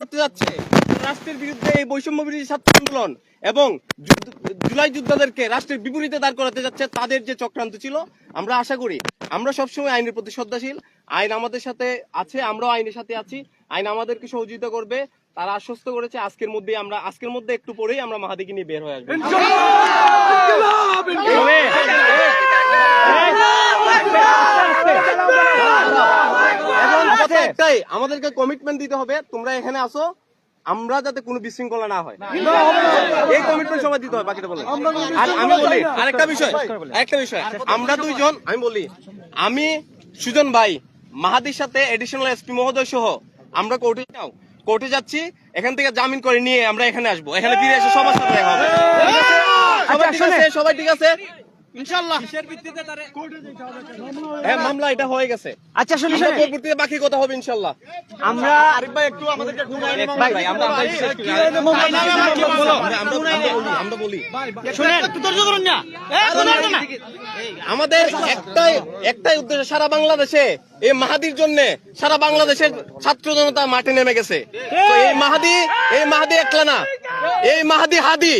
করতে যাচ্ছে। রাষ্ট্রের বিরুদ্ধে এই বৈষম্য বিরোধী ছাত্র আন্দোলন এবং জুলাই যোদ্ধাদেরকে রাষ্ট্রের বিপরীতে দাঁড় করাতে যাচ্ছে তাদের যে চক্রান্ত ছিল আমরা আশা করি আমরা সবসময় আইনের প্রতি শ্রদ্ধাশীল। আইন আমাদের সাথে আছে আমরাও আইনের সাথে আছি। আইন আমাদেরকে সহযোগিতা করবে তারা আশ্বস্ত করেছে আজকের মধ্যে আমরা আজকের মধ্যে একটু পরেই আমরা মাহাদিকে নিয়ে বের হয়ে আসব। একটাই আমাদেরকে কমিটমেন্ট দিতে হবে। তোমরা এখানে আসো। আমরা যাতে কোনো বিশৃঙ্খলা না হয়। এই কমিটমেন্ট সবাই দিতে হয় বাকিটা বলে। আর আমি বলি আরেকটা বিষয় আরেকটা বিষয়। আমরা দুইজন আমি বলি আমি সুজন ভাই মাহাদির সাথে এডিশনাল এসপি মহোদয় সহ আমরা কোর্টে যাও। কোর্টে যাচ্ছি এখান থেকে জামিন করে নিয়ে আমরা এখানে আসব। এখানে ফিরে এসে সবার সাথে দেখা হবে। সবাই ঠিক আছে? সবাই ঠিক আছে? হ্যাঁ মামলা এটা হয়ে গেছে। আচ্ছা শুনি আমরা পরবর্তীতে বাকি কথা হবে ইনশাল্লাহ আমরা আরিফ ভাই একটু আমাদেরকে ভাই ভাই আমরা আমরা শেষ করি। আমরা- আমরা- আমরা বলি, শুনেন। একটু ধৈর্য ধরুন না। এ, ধৈর্য ধরুন না। আমাদের একটাই একটাই উদ্দেশ্য সারা বাংলাদেশে এই মাহাদির জন্য সারা বাংলাদেশের ছাত্র জনতা মাঠে নেমে গেছে। তো এই মাহাদি এই মাহাদি একলা না। এই মাহাদি হাদি।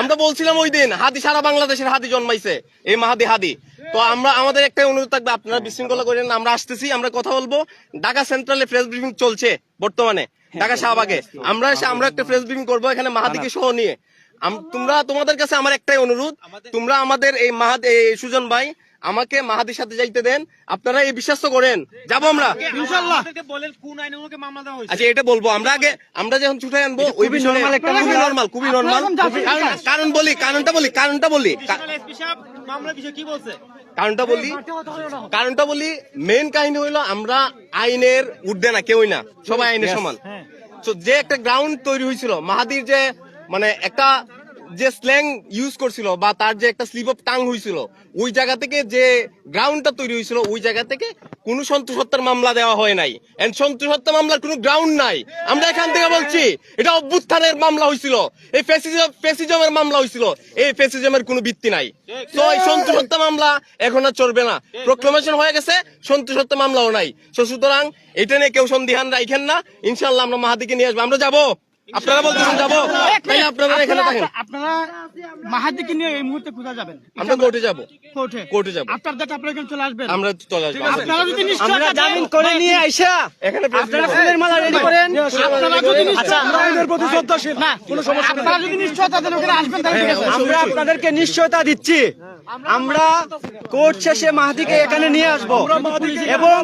আমরা বলছিলাম ওই দিন হাতি সারা বাংলাদেশের হাতি জন্মাইছে এই মাহাদি হাদি। তো আমরা আমাদের একটা অনুরোধ থাকবে আপনারা বিশৃঙ্খলা করেন আমরা আসতেছি আমরা কথা বলব। ঢাকা সেন্ট্রালে ফ্রেস ব্রিফিং চলছে বর্তমানে ঢাকা শাহবাগে। আমরা এসে আমরা একটা ফ্রেস ব্রিফিং করব এখানে মাহাদিকে সহ নিয়ে। তোমরা তোমাদের কাছে আমার একটাই অনুরোধ তোমরা আমাদের এই মাহাদি সুজন ভাই আমাকে মাহাদির সাথে যাইতে দেন। আপনারা এই বিশ্বাস তো করেন। যাব আমরা। ইনশাআল্লাহ আচ্ছা এটা বলব। আমরা আগে আমরা যখন ছুটে আনব ওই বিষয়ে খুবই নর্মাল খুবই নর্মাল কারণ বলি কারণটা বলি কারণটা বলি। কারণটা বলি কারণটা বলি মেন কাহিনী হইল আমরা আইনের ঊর্ধ্বে না কেউই না। সবাই আইনের সমান। তো যে একটা গ্রাউন্ড তৈরি হয়েছিল মাহাদির যে মানে একটা যে স্ল্যাং ইউজ করছিল বা তার যে একটা স্লিপ অফ টাং হয়েছিল ওই জায়গা থেকে যে গ্রাউন্ডটা তৈরি হয়েছিল ওই জায়গা থেকে কোন সন্তোষ হত্যার মামলা দেওয়া হয় নাই। এন্ড সন্তোষ হত্যা মামলার কোনো গ্রাউন্ড নাই। আমরা এখান থেকে বলছি, এটা অভ্যুত্থানের মামলা হয়েছিল এই ফেসিজম ফেসিজমের মামলা হয়েছিল এই ফেসিজমের কোনো ভিত্তি নাই। তো এই সন্তোষ হত্যা মামলা এখন আর চলবে না। প্রোক্লামেশন হয়ে গেছে সন্তোষ হত্যা মামলাও নাই। তো সুতরাং এটা নিয়ে কেউ সন্দিহান রাখেন না। ইনশাল্লাহ আমরা মাহাদিকে নিয়ে আসব। আমরা যাব। আপনারা বলতেছেন যাব? তাই আপনারা এখানে থাকেন। আপনারা মাহাদিকে নিয়ে এই মুহূর্তে কোথায় যাবেন? আমরা কোর্টে যাব। কোর্টে? কোর্টে যাব। আফটার দ্যাট আপনারা এখানে চলে আসবেন? আমরা চলে আসব। আপনারা যদি নিশ্চয়তা আমরা জামিন করে নিয়ে আইসা এখানে আপনারা ফুলের মালা রেডি করেন। আপনারা যদি আচ্ছা আমরা আইনের প্রতি শ্রদ্ধাশীল। না কোনো সমস্যা আপনারা যদি নিশ্চয়তা দেন ওখানে আসবেন তাহলে ঠিক আছে। আমরা আপনাদেরকে নিশ্চয়তা দিচ্ছি। আমরা কোর্ট শেষে মাহাদিকে এখানে নিয়ে আসব। এবং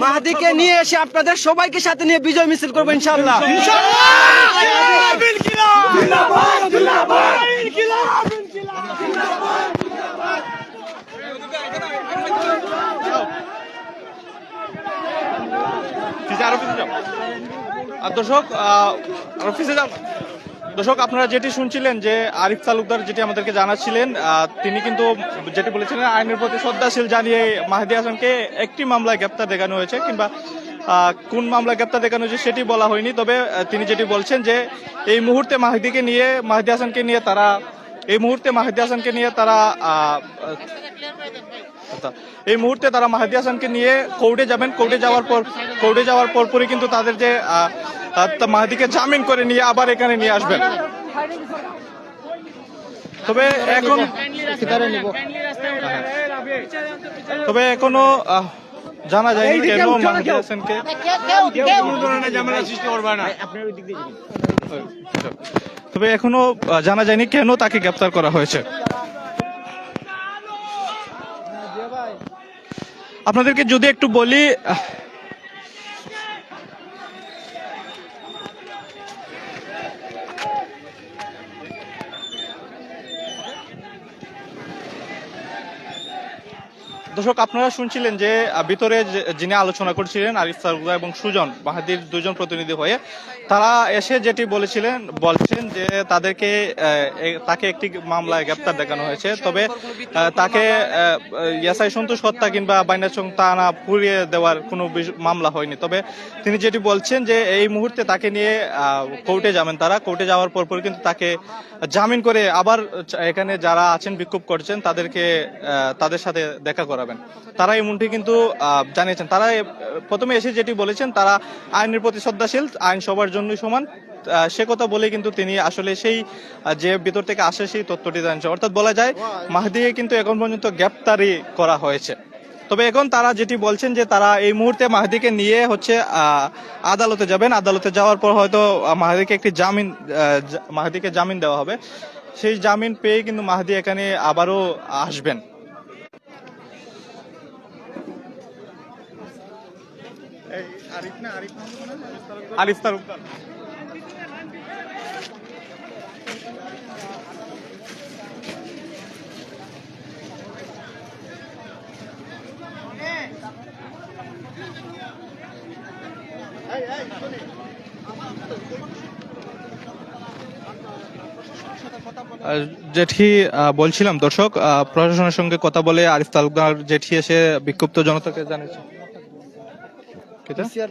মাহাদিকে নিয়ে এসে আপনাদের সবাইকে সাথে নিয়ে বিজয় মিছিল করব ইনশাল্লাহ আর দর্শক আহ, অফিসে যান দর্শক, আপনারা যেটি শুনছিলেন যে আরিফ তালুকদার যেটি আমাদেরকে জানাচ্ছিলেন তিনি কিন্তু যেটি বলেছিলেন, আইনের প্রতি শ্রদ্ধাশীল জানিয়ে মাহেদি হাসানকে একটি মামলায় গ্রেপ্তার দেখানো হয়েছে কিংবা কোন মামলা গ্রেপ্তার দেখানো হয়েছে সেটি বলা হয়নি। তবে তিনি যেটি বলছেন যে এই মুহূর্তে মাহিদিকে নিয়ে, মাহিদি হাসানকে নিয়ে তারা, এই মুহূর্তে মাহিদি হাসানকে নিয়ে তারা আচ্ছা, এই মুহূর্তে তারা মাহাদি হাসানকে নিয়ে কোর্টে যাবেন। কোর্টে যাওয়ার পর কোর্টে যাওয়ার পরপরই কিন্তু তাদের যে মাহাদিকে জামিন করে নিয়ে আবার এখানে নিয়ে আসবেন। তবে এখন তবে এখনও আহ, জানা যায়নি কেন মাহাদি হাসানকে তবে এখনও জানা যায়নি কেন তাকে গ্রেপ্তার করা হয়েছে। আপনাদেরকে যদি একটু বলি দর্শক, আপনারা শুনছিলেন যে ভিতরে যিনি আলোচনা করছিলেন, আরিফ সারগুদা এবং সুজন বাহাদির দুজন প্রতিনিধি হয়ে, তারা এসে যেটি বলেছিলেন, বলছেন যে তাদেরকে তাকে একটি মামলায় গ্রেপ্তার দেখানো হয়েছে। তবে তাকে ইয়াসাই সন্তোষ হত্যা কিংবা বাইনাচং তানা পুড়িয়ে দেওয়ার কোনো মামলা হয়নি। তবে তিনি যেটি বলছেন যে, এই মুহূর্তে তাকে নিয়ে কোর্টে যাবেন তারা। কোর্টে যাওয়ার পর পর কিন্তু তাকে জামিন করে আবার, এখানে যারা আছেন, বিক্ষোভ করছেন, তাদেরকে তাদের সাথে দেখা করা করাবেন তারা এমনটি কিন্তু জানিয়েছেন। তারা প্রথমে এসে যেটি বলেছেন, তারা আইনের প্রতি শ্রদ্ধাশীল, আইন সবার জন্যই সমান। সে কথা বলে কিন্তু তিনি আসলে সেই যে ভিতর থেকে আসে সেই তথ্যটি জানছেন অর্থাৎ বলা যায়, মাহদিকে কিন্তু এখন পর্যন্ত গ্রেপ্তারি করা হয়েছে। তবে এখন তারা যেটি বলছেন যে তারা এই মুহূর্তে মাহদিকে নিয়ে হচ্ছে আদালতে যাবেন। আদালতে যাওয়ার পর হয়তো মাহদিকে একটি জামিন জা- জামিন দেওয়া হবে। সেই জামিন পেয়ে কিন্তু মাহদি এখানে আবারও আসবেন। আরিফ তালুকদার আহ, জেঠি বলছিলাম দর্শক আহ, প্রশাসনের সঙ্গে কথা বলে আরিফ তালুকদার জেঠি এসে বিক্ষুব্ধ জনতাকে জানিয়েছে। ¿Qué tal? Piciar,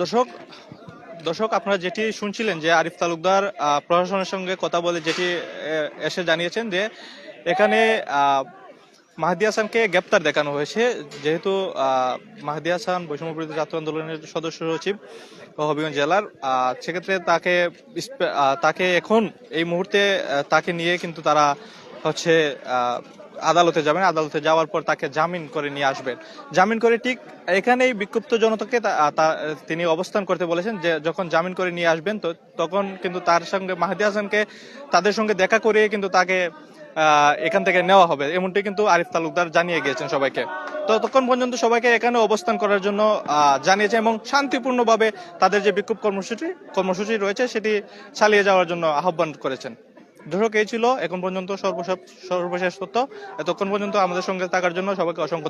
দর্শক দর্শক, আপনারা যেটি শুনছিলেন যে আরিফ তালুকদার প্রশাসনের সঙ্গে কথা বলে যেটি এসে জানিয়েছেন যে এখানে মাহদি হাসানকে গ্রেপ্তার দেখানো হয়েছে। যেহেতু মাহদি হাসান বৈষম্য বিরোধী ছাত্র আন্দোলনের সদস্য সচিব হবিগঞ্জ জেলার সেক্ষেত্রে তাকে তাকে এখন এই মুহূর্তে তাকে নিয়ে কিন্তু তারা হচ্ছে আদালতে যাবেন। আদালতে যাওয়ার পর তাকে জামিন করে নিয়ে আসবেন। জামিন করে ঠিক এখানেই বিক্ষুব্ধ জনতাকে তিনি অবস্থান করতে বলেছেন যে, যখন জামিন করে নিয়ে আসবেন, তো তখন কিন্তু তার সঙ্গে মাহদি হাসানকে তাদের সঙ্গে দেখা করিয়ে কিন্তু তাকে এখান থেকে নেওয়া হবে। এমনটি কিন্তু আরিফ তালুকদার জানিয়ে গিয়েছেন সবাইকে। ততক্ষণ পর্যন্ত সবাইকে এখানে অবস্থান করার জন্য জানিয়েছে এবং শান্তিপূর্ণভাবে তাদের যে বিক্ষোভ কর্মসূচি কর্মসূচি রয়েছে, সেটি চালিয়ে যাওয়ার জন্য আহ্বান করেছেন। দর্শক এই ছিল এখন পর্যন্ত সর্বশেষ তথ্য। এতক্ষণ পর্যন্ত আমাদের সঙ্গে থাকার জন্য সবাইকে অসংখ্য